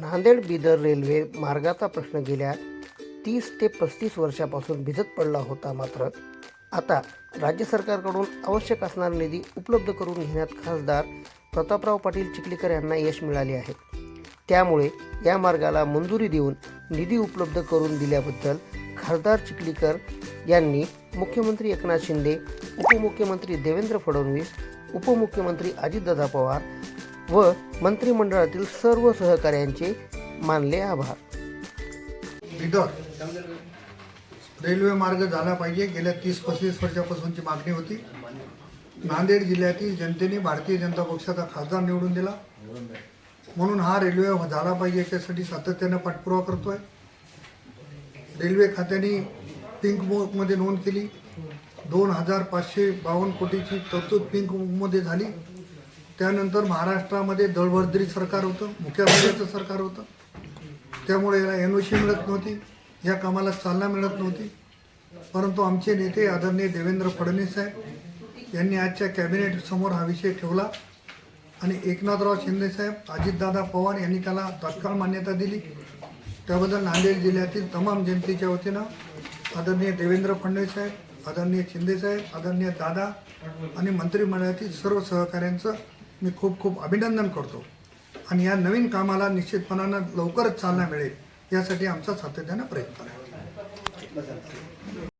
Nanded Bidar railway मार्गाचा प्रश्न गेल्या तीस ते पस्तीस वर्षापासून भिजत पडला होता मात्र आता राज्य सरकारकडून आवश्यक असणारा निधी उपलब्ध करून घेण्यात खासदार प्रतापराव पाटील चिखलीकर यांना यश मिळाले आहे. त्यामुळे या मार्गाला मंजुरी देऊन निधी उपलब्ध करून दिल्याबद्दल खासदार चिखलीकर यांनी मुख्यमंत्री एकनाथ शिंदे उपमुख्यमंत्री देवेंद्र फडणवीस उपमुख्यमंत्री अजितदादा पवार व मंत्रिमंडळातील सर्व सहकाऱ्यांचे मानले आभार. बिदर रेल्वे मार्ग झाला पाहिजे. गेल्या तीस पस्तीस वर्षापासूनची मागणी होती. नांदेड जिल्ह्यातील जनतेने भारतीय जनता पक्षाचा खासदार निवडून दिला. म्हणून हा रेल्वे झाला पाहिजे याच्यासाठी सातत्यानं पाठपुरावा करतोय. रेल्वे खात्याने पिंक बुकमध्ये नोंद केली. दोन हजार पाचशे बावन्न कोटीची तरतूद पिंक बुकमध्ये झाली. त्यानंतर महाराष्ट्रामध्ये दळभद्री सरकार होतं मुख्यमंत्र्याचं सरकार होतं. त्यामुळे याला एन ओ सी मिळत नव्हती या कामाला चालना मिळत नव्हती. परंतु आमचे नेते आदरणीय देवेंद्र फडणवीस साहेब यांनी आजच्या कॅबिनेट समोर हा विषय ठेवला. आणि एकनाथराव शिंदेसाहेब अजितदादा पवार यांनी त्याला तात्काळ मान्यता दिली. त्याबद्दल नांदेड जिल्ह्यातील तमाम जनतेच्या वतीनं आदरणीय देवेंद्र फडणवीस साहेब आदरणीय शिंदेसाहेब आदरणीय दादा आणि मंत्रिमंडळातील सर्व सहकाऱ्यांचं मी खूप खूप अभिनंदन करतो. आणि या नवीन कामाला निश्चितपणानं लवकरच चालना मिळेल. यासाठी आमचा सातत्यानं प्रयत्न आहे